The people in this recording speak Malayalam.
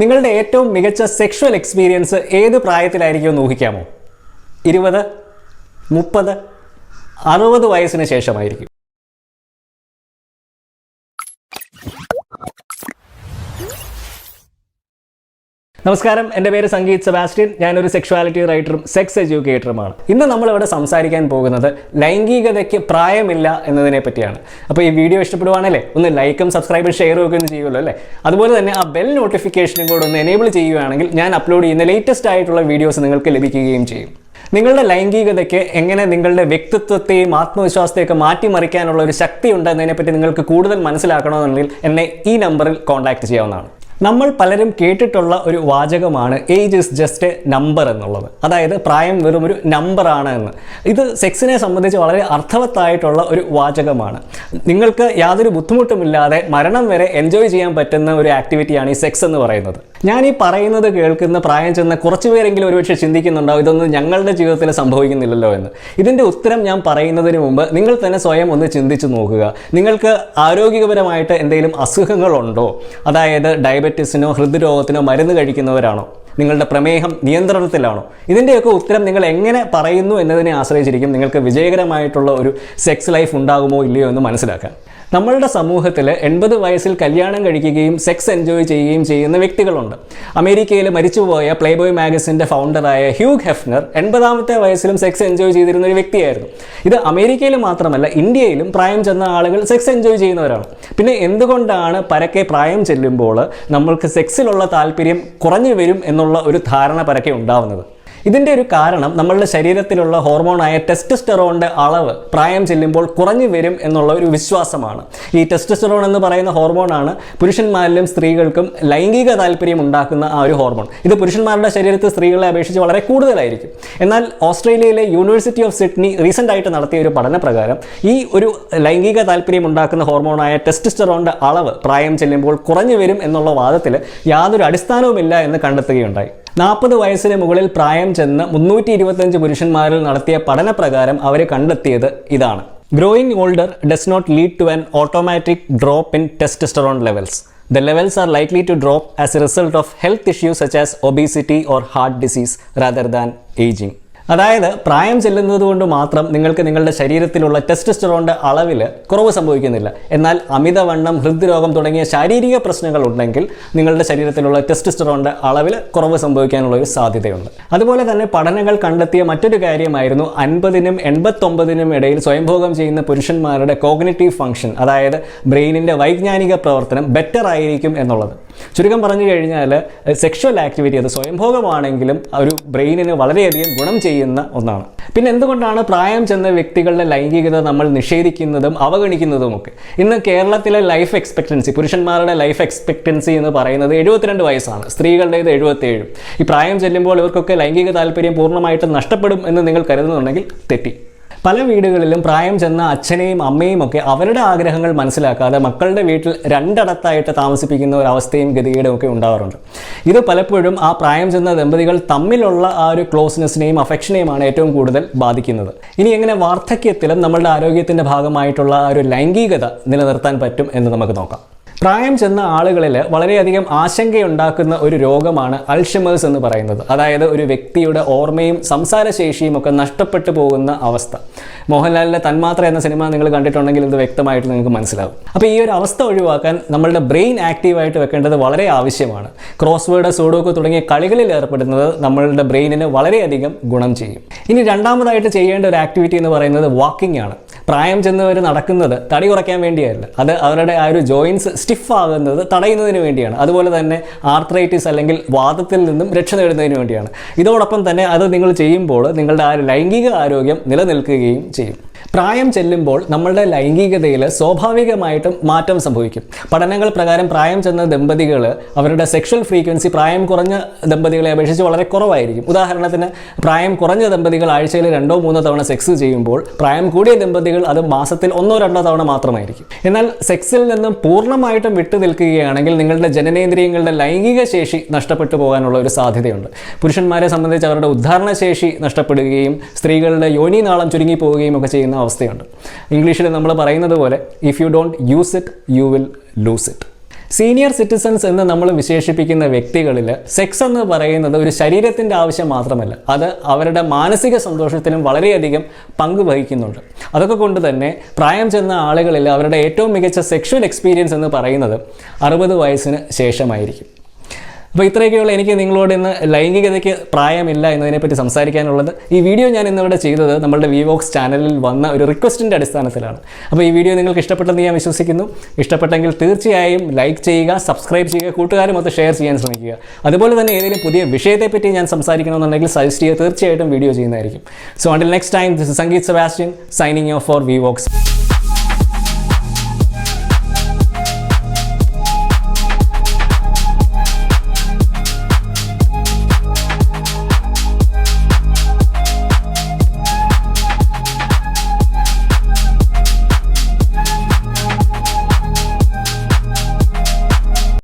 നിങ്ങളുടെ ഏറ്റവും മികച്ച സെക്ഷുവൽ എക്സ്പീരിയൻസ് ഏത് പ്രായത്തിലായിരിക്കുമെന്ന് ഊഹിക്കാമോ? ഇരുപത് മുപ്പത് അറുപത് വയസ്സിന് ശേഷമായിരിക്കും. നമസ്കാരം. എന്റെ പേര് സംഗീത് സെബാസ്റ്റ്യൻ. ഞാനൊരു സെക്ഷുവാലിറ്റി റൈറ്ററും സെക്സ് എഡ്യൂക്കേറ്ററുമാണ് ഇന്ന് നമ്മളിവിടെ സംസാരിക്കാൻ പോകുന്നത് ലൈംഗികതയ്ക്ക് പ്രായമില്ല എന്നതിനെ പറ്റിയാണ്. അപ്പോൾ ഈ വീഡിയോ ഇഷ്ടപ്പെടുവാണല്ലേ? ഒന്ന് ലൈക്കും സബ്സ്ക്രൈബും ഷെയറും ഒക്കെ ഒന്ന് ചെയ്യുമല്ലോ അല്ലേ? അതുപോലെ തന്നെ ആ ബെൽ നോട്ടിഫിക്കേഷനും കൂടെ ഒന്ന് എനേബിൾ ചെയ്യുകയാണെങ്കിൽ ഞാൻ അപ്ലോഡ് ചെയ്യുന്ന ലേറ്റസ്റ്റ് ആയിട്ടുള്ള വീഡിയോസ് നിങ്ങൾക്ക് ലഭിക്കുകയും ചെയ്യും. നിങ്ങളുടെ ലൈംഗികതയ്ക്ക് എങ്ങനെ നിങ്ങളുടെ വ്യക്തിത്വത്തെയും ആത്മവിശ്വാസത്തെയൊക്കെ മാറ്റിമറിക്കാനുള്ള ഒരു ശക്തി ഉണ്ടെന്നതിനെപ്പറ്റി നിങ്ങൾക്ക് കൂടുതൽ മനസ്സിലാക്കണമെന്നുണ്ടെങ്കിൽ എന്നെ ഈ നമ്പറിൽ കോൺടാക്ട് ചെയ്യാവുന്നതാണ്. നമ്മൾ പലരും കേട്ടിട്ടുള്ള ഒരു വാചകമാണ് age is just a number എന്നുള്ളത്. അതായത് പ്രായം വെറും ഒരു നമ്പറാണ് എന്ന്. ഇത് സെക്സിനെ സംബന്ധിച്ച് വളരെ അർത്ഥവത്തായിട്ടുള്ള ഒരു വാചകമാണ്. നിങ്ങൾക്ക് യാതൊരു ബുദ്ധിമുട്ടുമില്ലാതെ മരണം വരെ എൻജോയ് ചെയ്യാൻ പറ്റുന്ന ഒരു ആക്ടിവിറ്റിയാണ് ഈ സെക്സ് എന്ന് പറയുന്നത്. ഞാൻ ഈ പറയുന്നത് കേൾക്കുന്ന പ്രായം ചെന്ന കുറച്ച് പേരെങ്കിലും ഒരുപക്ഷെ ചിന്തിക്കുന്നുണ്ടാവും ഇതൊന്നും ഞങ്ങളുടെ ജീവിതത്തിൽ സംഭവിക്കുന്നില്ലല്ലോ എന്ന്. ഇതിന്റെ ഉത്തരം ഞാൻ പറയുന്നതിന് മുമ്പ് നിങ്ങൾ തന്നെ സ്വയം ഒന്ന് ചിന്തിച്ചു നോക്കുക. നിങ്ങൾക്ക് ആരോഗ്യപരമായിട്ട് എന്തെങ്കിലും അസുഖങ്ങളുണ്ടോ? അതായത് ഡയബറ്റീസിനോ ഹൃദ്രോഗത്തിനോ മരുന്ന് കഴിക്കുന്നവരാണോ? നിങ്ങളുടെ പ്രമേഹം നിയന്ത്രണത്തിലാണോ? ഇതിന്റെയൊക്കെ ഉത്തരം നിങ്ങൾ എങ്ങനെ പറയുന്നു എന്നതിനെ ആശ്രയിച്ചിരിക്കും നിങ്ങൾക്ക് വിജയകരമായിട്ടുള്ള ഒരു സെക്സ് ലൈഫ് ഉണ്ടാകുമോ ഇല്ലയോ എന്ന് മനസ്സിലാക്കാൻ. നമ്മളുടെ സമൂഹത്തിൽ എൺപത് വയസ്സിൽ കല്യാണം കഴിക്കുകയും സെക്സ് എൻജോയ് ചെയ്യുകയും ചെയ്യുന്ന വ്യക്തികളുണ്ട്. അമേരിക്കയിൽ മരിച്ചുപോയ പ്ലേബോയ് മാഗസിന്റെ ഫൗണ്ടറായ ഹ്യൂഗ് ഹെഫ്നർ എൺപതാമത്തെ വയസ്സിലും സെക്സ് എൻജോയ് ചെയ്തിരുന്ന ഒരു വ്യക്തിയായിരുന്നു. ഇത് അമേരിക്കയിൽ മാത്രമല്ല ഇന്ത്യയിലും പ്രായം ചെന്ന ആളുകൾ സെക്സ് എൻജോയ് ചെയ്യുന്നവരാണ്. പിന്നെ എന്തുകൊണ്ടാണ് പരക്കെ പ്രായം ചെല്ലുമ്പോൾ നമ്മൾക്ക് സെക്സിലുള്ള താല്പര്യം കുറഞ്ഞു വരും എന്നുള്ള ഒരു ധാരണ പരക്കെ ഉണ്ടാവുന്നത്? ഇതിന്റെ ഒരു കാരണം നമ്മളുടെ ശരീരത്തിലുള്ള ഹോർമോണായ ടെസ്റ്റസ്റ്ററോണിന്റെ അളവ് പ്രായം ചെല്ലുമ്പോൾ കുറഞ്ഞു വരും എന്നുള്ള ഒരു വിശ്വാസമാണ്. ഈ ടെസ്റ്റസ്റ്ററോൺ എന്ന് പറയുന്ന ഹോർമോണാണ് പുരുഷന്മാരിലും സ്ത്രീകൾക്കും ലൈംഗിക താല്പര്യം ഉണ്ടാക്കുന്ന ആ ഒരു ഹോർമോൺ. ഇത് പുരുഷന്മാരുടെ ശരീരത്തിൽ സ്ത്രീകളെ അപേക്ഷിച്ച് വളരെ കൂടുതലായിരിക്കും. എന്നാൽ ഓസ്ട്രേലിയയിലെ യൂണിവേഴ്സിറ്റി ഓഫ് സിഡ്നി റീസെന്റ് ആയിട്ട് നടത്തിയ ഒരു പഠന പ്രകാരം ഈ ഒരു ലൈംഗിക താല്പര്യം ഉണ്ടാക്കുന്ന ഹോർമോണായ ടെസ്റ്റസ്റ്ററോണിന്റെ അളവ് പ്രായം ചെല്ലുമ്പോൾ കുറഞ്ഞു വരും എന്നുള്ള വാദത്തിൽ യാതൊരു അടിസ്ഥാനവുമില്ല എന്ന് കണ്ടെത്തുകയുണ്ടായി. നാൽപ്പത് വയസ്സിന് മുകളിൽ പ്രായം ചെന്ന് മുന്നൂറ്റി ഇരുപത്തഞ്ച് പുരുഷന്മാരിൽ നടത്തിയ പഠനപ്രകാരം അവർ കണ്ടെത്തിയത് ഇതാണ് growing older does not lead to an automatic drop in testosterone levels the levels are likely to drop as a result of health issues such as obesity or heart disease rather than aging. അതായത് പ്രായം ചെല്ലുന്നത് കൊണ്ട് മാത്രം നിങ്ങൾക്ക് നിങ്ങളുടെ ശരീരത്തിലുള്ള ടെസ്റ്റസ്റ്ററോണിന്റെ അളവിൽ കുറവ് സംഭവിക്കുന്നില്ല. എന്നാൽ അമിതവണ്ണം ഹൃദ്രോഗം തുടങ്ങിയ ശാരീരിക പ്രശ്നങ്ങൾ ഉണ്ടെങ്കിൽ നിങ്ങളുടെ ശരീരത്തിലുള്ള ടെസ്റ്റസ്റ്ററോണിന്റെ അളവിൽ കുറവ് സംഭവിക്കാനുള്ള ഒരു സാധ്യതയുണ്ട്. അതുപോലെ തന്നെ പഠനങ്ങൾ കണ്ടെത്തിയ മറ്റൊരു കാര്യമായിരുന്നു അൻപതിനും എൺപത്തൊമ്പതിനും ഇടയിൽ സ്വയംഭോഗം ചെയ്യുന്ന പുരുഷന്മാരുടെ കോഗ്നറ്റീവ് ഫംഗ്ഷൻ അതായത് ബ്രെയിനിന്റെ വൈജ്ഞാനിക പ്രവർത്തനം ബെറ്റർ ആയിരിക്കും എന്നുള്ളത്. ചുരുക്കം പറഞ്ഞു കഴിഞ്ഞാൽ സെക്ഷുവൽ ആക്ടിവിറ്റി അത് സ്വയംഭോഗമാണെങ്കിലും ഒരു ബ്രെയിനിന് വളരെയധികം ഗുണം ചെയ്യുന്ന ഒന്നാണ്. പിന്നെ എന്തുകൊണ്ടാണ് പ്രായം ചെന്ന വ്യക്തികളുടെ ലൈംഗികത നമ്മൾ നിഷേധിക്കുന്നതും അവഗണിക്കുന്നതുമൊക്കെ? ഇന്ന് കേരളത്തിലെ ലൈഫ് എക്സ്പെക്ടൻസി പുരുഷന്മാരുടെ ലൈഫ് എക്സ്പെക്ടൻസി എന്ന് പറയുന്നത് എഴുപത്തിരണ്ട് വയസ്സാണ്. സ്ത്രീകളുടേത് എഴുപത്തേഴും ഈ പ്രായം ചെല്ലുമ്പോൾ ഇവർക്കൊക്കെ ലൈംഗിക താല്പര്യം പൂർണമായിട്ടും നഷ്ടപ്പെടും എന്ന് നിങ്ങൾ കരുതുന്നുണ്ടെങ്കിൽ തെറ്റി. പല വീടുകളിലും പ്രായം ചെന്ന അച്ഛനെയും അമ്മയും ഒക്കെ അവരുടെ ആഗ്രഹങ്ങൾ മനസ്സിലാക്കാതെ മക്കളുടെ വീട്ടിൽ രണ്ടിടത്തായിട്ട് താമസിപ്പിക്കുന്ന ഒരു അവസ്ഥയും ഗതികേടും ഒക്കെ ഉണ്ടാവാറുണ്ട്. ഇത് പലപ്പോഴും ആ പ്രായം ചെന്ന ദമ്പതികൾ തമ്മിലുള്ള ആ ഒരു ക്ലോസ്നെസ്സിനെയും അഫെക്ഷനെയുമാണ് ഏറ്റവും കൂടുതൽ ബാധിക്കുന്നത്. ഇനി എങ്ങനെ വാർദ്ധക്യത്തിലും നമ്മളുടെ ആരോഗ്യത്തിന്റെ ഭാഗമായിട്ടുള്ള ആ ഒരു ലൈംഗികത നിലനിർത്താൻ പറ്റും എന്ന് നമുക്ക് നോക്കാം. പ്രായം ചെന്ന ആളുകളിൽ വളരെയധികം ആശങ്കയുണ്ടാക്കുന്ന ഒരു രോഗമാണ് അൾഷമേഴ്സ് എന്ന് പറയുന്നത്. അതായത് ഒരു വ്യക്തിയുടെ ഓർമ്മയും സംസാരശേഷിയും ഒക്കെ നഷ്ടപ്പെട്ടു പോകുന്ന അവസ്ഥ. മോഹൻലാലിന്റെ തന്മാത്ര എന്ന സിനിമ നിങ്ങൾ കണ്ടിട്ടുണ്ടെങ്കിൽ ഇത് വ്യക്തമായിട്ട് നിങ്ങൾക്ക് മനസ്സിലാവും. അപ്പോൾ ഈ ഒരു അവസ്ഥ ഒഴിവാക്കാൻ നമ്മളുടെ ബ്രെയിൻ ആക്റ്റീവായിട്ട് വെക്കേണ്ടത് വളരെ ആവശ്യമാണ്. ക്രോസ് വേർഡ് സൂഡോക്ക് തുടങ്ങിയ കളികളിൽ ഏർപ്പെടുന്നത് നമ്മളുടെ ബ്രെയിനിന് വളരെയധികം ഗുണം ചെയ്യും. ഇനി രണ്ടാമതായിട്ട് ചെയ്യേണ്ട ഒരു ആക്ടിവിറ്റി എന്ന് പറയുന്നത് വാക്കിംഗ് ആണ്. പ്രായം ചെന്നവർ നടക്കുന്നത് തടി കുറയ്ക്കാൻ വേണ്ടിയല്ല. അത് അവരുടെ ആ ഒരു ജോയിൻസ് സ്റ്റിഫ് ആകുന്നത് തടയുന്നതിന് വേണ്ടിയാണ്. അതുപോലെ തന്നെ ആർത്രൈറ്റിസ് അല്ലെങ്കിൽ വാദത്തിൽ നിന്നും രക്ഷ നേടുന്നതിന് വേണ്ടിയാണ്. ഇതോടൊപ്പം തന്നെ അത് നിങ്ങൾ ചെയ്യുമ്പോൾ നിങ്ങളുടെ ആ ലൈംഗിക ആരോഗ്യം നിലനിൽക്കുകയും ചെയ്യും. പ്രായം ചെല്ലുമ്പോൾ നമ്മളുടെ ലൈംഗികതയിൽ സ്വാഭാവികമായിട്ടും മാറ്റം സംഭവിക്കും. പഠനങ്ങൾ പ്രകാരം പ്രായം ചെന്ന ദമ്പതികൾ അവരുടെ സെക്ഷൽ ഫ്രീക്വൻസി പ്രായം കുറഞ്ഞ ദമ്പതികളെ അപേക്ഷിച്ച് വളരെ കുറവായിരിക്കും. ഉദാഹരണത്തിന് പ്രായം കുറഞ്ഞ ദമ്പതികൾ ആഴ്ചയിൽ രണ്ടോ മൂന്നോ തവണ സെക്സ് ചെയ്യുമ്പോൾ പ്രായം കൂടിയ ദമ്പതികൾ അത് മാസത്തിൽ ഒന്നോ രണ്ടോ തവണ മാത്രമായിരിക്കും. എന്നാൽ സെക്സിൽ നിന്നും പൂർണമായിട്ടും വിട്ടു നിൽക്കുകയാണെങ്കിൽ നിങ്ങളുടെ ജനനേന്ദ്രിയങ്ങളുടെ ലൈംഗിക ശേഷി നഷ്ടപ്പെട്ടു പോകാനുള്ള ഒരു സാധ്യതയുണ്ട്. പുരുഷന്മാരെ സംബന്ധിച്ച് അവരുടെ ഉദ്ധാരണ ശേഷി നഷ്ടപ്പെടുകയും സ്ത്രീകളുടെ യോനി നാളം ചുരുങ്ങി പോവുകയും ഒക്കെ ചെയ്യുന്ന അവസ്ഥയുണ്ട്. ഇംഗ്ലീഷിൽ നമ്മൾ പറയുന്നത് പോലെ if you don't use it you will lose it senior citizens എന്ന് നമ്മൾ വിശേഷിപ്പിക്കുന്ന വ്യക്തികളിൽ സെക്സ് എന്ന് പറയുന്നത് ഒരു ശരീരത്തിന്റെ ആവശ്യം മാത്രമല്ല. അത് അവരുടെ മാനസിക സന്തോഷത്തിനും വളരെയധികം പങ്ക് വഹിക്കുന്നുണ്ട്. അതൊക്കെ കൊണ്ട് തന്നെ പ്രായം ചെന്ന ആളുകളിൽ അവരുടെ ഏറ്റവും മികച്ച സെക്ഷൽ എക്സ്പീരിയൻസ് എന്ന് പറയുന്നത് അറുപത് വയസ്സിന് ശേഷമായിരിക്കും. അപ്പോൾ ഇത്രയൊക്കെയുള്ള എനിക്ക് നിങ്ങളോട് ഇന്ന് ലൈംഗികതയ്ക്ക് പ്രായമില്ല എന്നതിനെപ്പറ്റി സംസാരിക്കാനുള്ളത്. ഈ വീഡിയോ ഞാൻ ഇന്നിവിടെ ചെയ്തത് നമ്മളുടെ വിവോക്സ് ചാനലിൽ വന്ന ഒരു റിക്വസ്റ്റിന്റെ അടിസ്ഥാനത്തിലാണ്. അപ്പോൾ ഈ വീഡിയോ നിങ്ങൾക്ക് ഇഷ്ടപ്പെട്ടെന്ന് ഞാൻ വിശ്വസിക്കുന്നു. ഇഷ്ടപ്പെട്ടെങ്കിൽ തീർച്ചയായും ലൈക്ക് ചെയ്യുക സബ്സ്ക്രൈബ് ചെയ്യുക കൂട്ടുകാരും ഒത്ത് ഷെയർ ചെയ്യാൻ ശ്രമിക്കുക. അതുപോലെ തന്നെ ഏതെങ്കിലും പുതിയ വിഷയത്തെപ്പറ്റി ഞാൻ സംസാരിക്കണമെന്നുണ്ടെങ്കിൽ സജസ്റ്റ് ചെയ്യുക തീർച്ചയായിട്ടും വീഡിയോ ചെയ്യുന്നതായിരിക്കും. So until next time this Sangeeth Sebastian signing off for Vivox